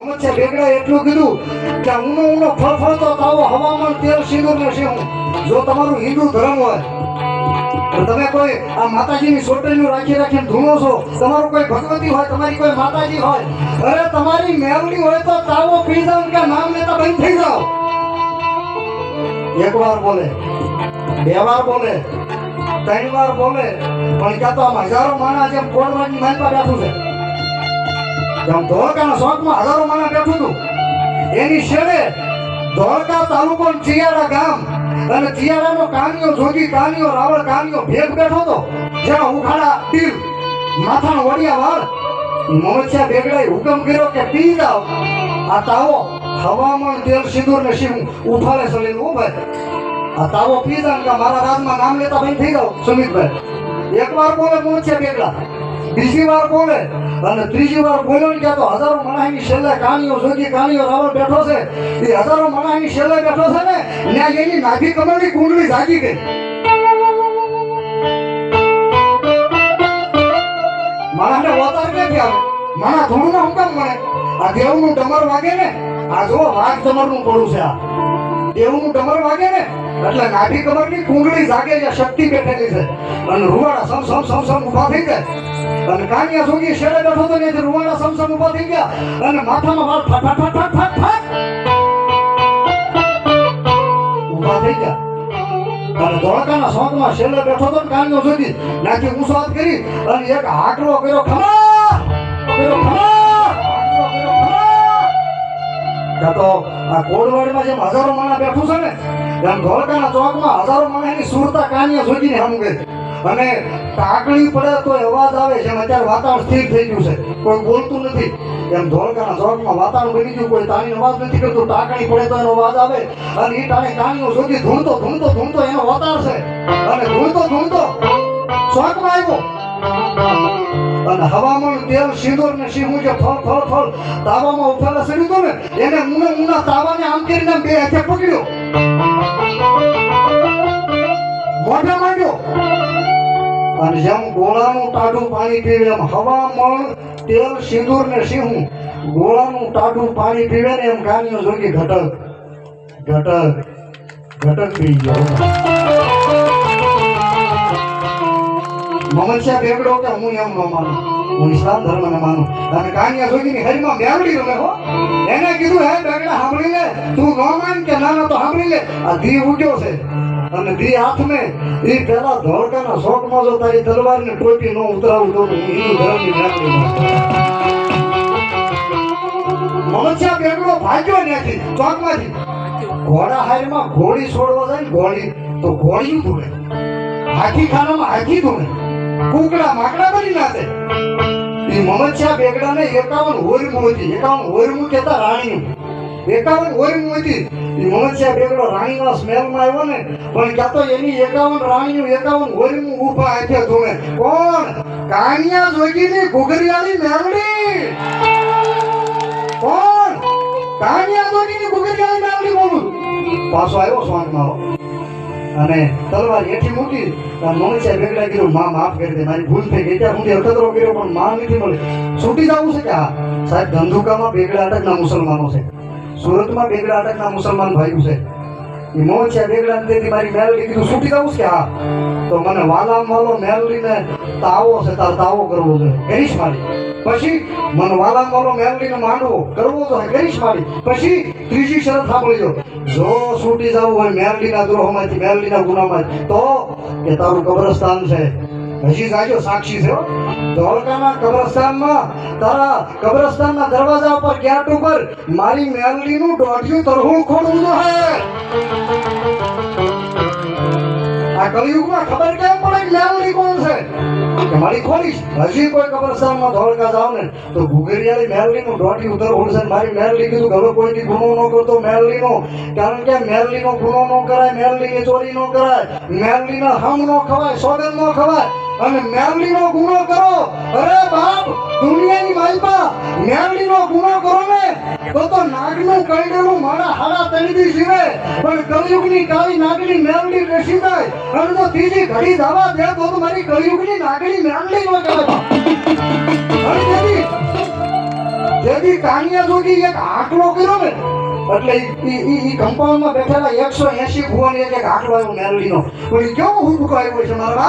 છે બેગડા એટલું કીધું કે ઊનો ઊનો ફળફળતો તાવો હવામાન તેલ સિંદૂર ને હું. જો તમારું હિન્દુ ધર્મ હોય તમે કોઈ આ માતાજીની સોટરીનું રાખી રાખીને ધૂણો છો, તમારું કોઈ ભગવતી હોય, તમારી કોઈ માતાજી હોય, અરે તમારી મેવડી હોય તો તાવો પી જાવ કે નામ લેતા બંધ થઈ જાવ એક વાર બોલે, બે વાર બોલે, ત્રણ વાર બોલે, પણ ક્યાં તો હજારો માણસ જેમ કોડવાની માનવા બેઠું છે. જેમ શોખમાં હજારો માણસ બેઠું હતું. એની છેડે ધોળકા તાલુકો ને ચિયાડા ગામ અને ચિયાડાનો કાનિયો, જોગી કાનિયો, રાવળ કાનિયો ભેગ બેઠો હતો. જેમાં ઉખાડા, તીર, માથાનો વડિયા વાળ, મોરચા બેગડાએ હુકમ કર્યો કે પી જાઓ. આ તાવો હવામાન તેલ સિંદૂર ને શિવ ઉઠાલે સલીને ઊભા આ તાવો પી જાવ મારા રાજમાં નામ લેતા ભાઈ થઈ જાઓ, સુમિતભાઈ. એક વાર બોલે મોરચા બેગડા. બીજી વાર બોલે. અને ત્રીજી વાર બોલ્યો ને ક્યાં તો હજારો મણાઈની છેલ્લે કાણીઓ જોગી કાણીઓ રાવણ બેઠો છે. એ હજારો મણાઈની છેલ્લે બેઠો છે ને, ત્યાં એની નાભી કમળની કુંડળી જાગી ગઈ. માણસને વતાર કે આવે? માણા થોડું ના હુકમ મળે. આ દેવનું ડમર વાગે ને, આ જો વાઘ ડમરનું પડું છે આ. દેવનું ડમર વાગે ને, એટલે નાભી કમરની કુંડળી જાગે છે શક્તિ બેઠેલી છે. અને રૂવાડા સમ સમ સમ સમ ઊભા થઈ જાય. અને કાનિયા સોગી શેરે બેઠો તો ને રૂવાડા સમસમ ઊભા થઈ ગયા. અને માથામાં વાળ ફટ ફટ ફટ ફટ ફટ ઊભા થઈ ગયા. અને ધોળકાના શોખમાં શેલે બેઠો તો કાનિયો જોગી નાખી ઊંચો કરી અને એક હાકરો કર્યો ખમા કર્યો ખમા તો આ કોડવાડમાં જેમ હજારો માણસ બેઠું છે ને, એમ ધોળકાના ચોકમાં હજારો માણા એની સુરતા કાનિયા જોગીને હમ ગઈ. અને કાકડી પડે તો અવાજ આવે છે અત્યારે વાતાવરણ સ્થિર થઈ ગયું છે. કોઈ બોલતું નથી. એમ ધોળકાના ચોકમાં વાતાવરણ બની ગયું, કોઈ તાણી અવાજ નથી કરતું. ટાકણી પડે તો એનો અવાજ આવે. અને એ ટાણે ટાણીઓ સુધી ધૂણતો ધૂણતો ધૂણતો એનો વતાર છે. અને ધૂણતો ધૂણતો ચોકમાં આવ્યો. અને હવામાન તેલ, સિંદૂર ને સિંહું જે ફળ ફળ ફળ તાવામાં ઉફાલા સડ્યું હતું ને, એને મુને મુના તાવાને આમ કરીને બે હાથે પકડ્યો. મોઢે માંડ્યો. અને જેમ ગોળાનું ટાઢું પાણી પીવે એમ. હવામાન તેલ, સિંદૂર ને સિંહું. ગોળાનું ટાઢું પાણી પીવે ને એમ કાનિયો જોગી ઘટક. ઘટક. ઘટક પી ગયો. મમત્યા બેગડો કે હું એમ ન માનું. હું ઇસ્લામ ધર્મને માનું. અને કાનિયા જોગીની હરીમાં બેવડી રમે હો. એને કીધું, હે બેગડા, સાંભળી લે. તું ન માન કે ના ના તો સાંભળી લે. આ ધી ઉગ્યો છે. અને ધી હાથ મે એ પેલા ધોળકાના શોખમાં જો તારી તલવાર ને ટોપી નો ઉતરાવું તો હિન્દુ ધર્મની નાગરિક મમત્યા બેગડો ભાગ્યો નથી, ચોકમાંથી. ઘોડા હારમાં ઘોડી છોડવા જાય ને ઘોડી, તો ઘોડી ધૂણે? હાથી ખાનામાં હાથી ધૂણે? કુકડા માકડા બની નાખે એ મમત્યા બેગડાને એકાવન હોરમું હતી, એકાવન હોરમું કહેતા રાણીનું એકાવન હોરમું એ મમત્યા બેગડો રાણીના સ્મેલમાં આવ્યો ને પણ ક્યાં તો એની એકાવન રાણીનું એકાવન હોરમું ઊભા આંખે ધૂણે. કોણ? કાનિયા જોગીની ઘુઘરિયાની મેરડી કોણ? કાનિયા જોગીની ઘુઘરિયાની મેરડી બોલું પાછો આવ્યો સ્વાંગ મારો અને તલવાર હેઠી મૂકી અને મનુષ્ય બેગડા કીધું માં, માફ કરી દે, મારી ભૂલ થઈ ગઈ. ત્યાં સુધી અખતરો કર્યો, પણ માં નથી મળી. છૂટી જવું છે કે હા સાહેબ, ધંધુકામાં બેગડા અટકના મુસલમાનો છે. સુરતમાં બેગડા અટકના મુસલમાન ભાઈઓ છે. એ મોચા બેગડા તેથી મારી મેલડી કીધું, છૂટી જાઉં કે હા તો મને વાલામ વાલો મેલડીને તાવો છે, તાર તાવો કરવો છે. ગરીશ મારી. પછી મને વાલામ વાલો મેલડીને માંડવો, કરવો છે ગરીશ મારી. પછી ત્રીજી શરત સાંભળજો. જો છૂટી જવું હોય મેરડીના દ્રોહમાંથી મેરડીના ગુનામાંથી, તો કે તારું કબ્રસ્તાન છે. હજી જાજો સાક્ષી છે, હો. કબ્રસ્તાનમાં, તારા કબ્રસ્તાનના દરવાજા ઉપર ગેટ ઉપર મારી મેરડીનું દોઢિયું તરહું ખોડવું જો હે આ કલયુગમાં ખબર કેમ પડે કે કોણ છે? મારી ખોલીશ હજી કોઈ કબ્રસ્તાનમાં ધોળકા જાવ ને, તો ભૂગેરિયાળી મેરડીનું દોઢિયું ઉતર છે મારી મેરડી કીધું હવે કોઈથી ગુનો ન કરતો મેરડીનો કારણ કે મેરડીનો ગુનો ન કરાય મેરડીની ચોરી ન કરાય મેરડીના હમ ન ખવાય સોગન ન ખવાય. અને મેરડીનો ગુનો કરો. અરે બાપ, દુનિયાની માલપા મેરડીનો ગુનો કરો ને, તો તો નાગનું કઈડેલું મારા હારા તળીદી જીવે. પણ કળિયુગની કાળી નાગની મેરડી બેસી જાય. અને તો ત્રીજી ઘડી દાવા દે તો મારી કળિયુગની નાગની મેરડી ન કરે તેથી જેથી કાનિયા જોગી એક આંકડો કર્યો ને, એટલે ઈ કમ્પાઉન્ડમાં બેઠેલા એકસો એસી ભુવન એક આંકડો આવ્યો મેરડીનો. પણ કેવું હુકકો આવ્યો છે મારા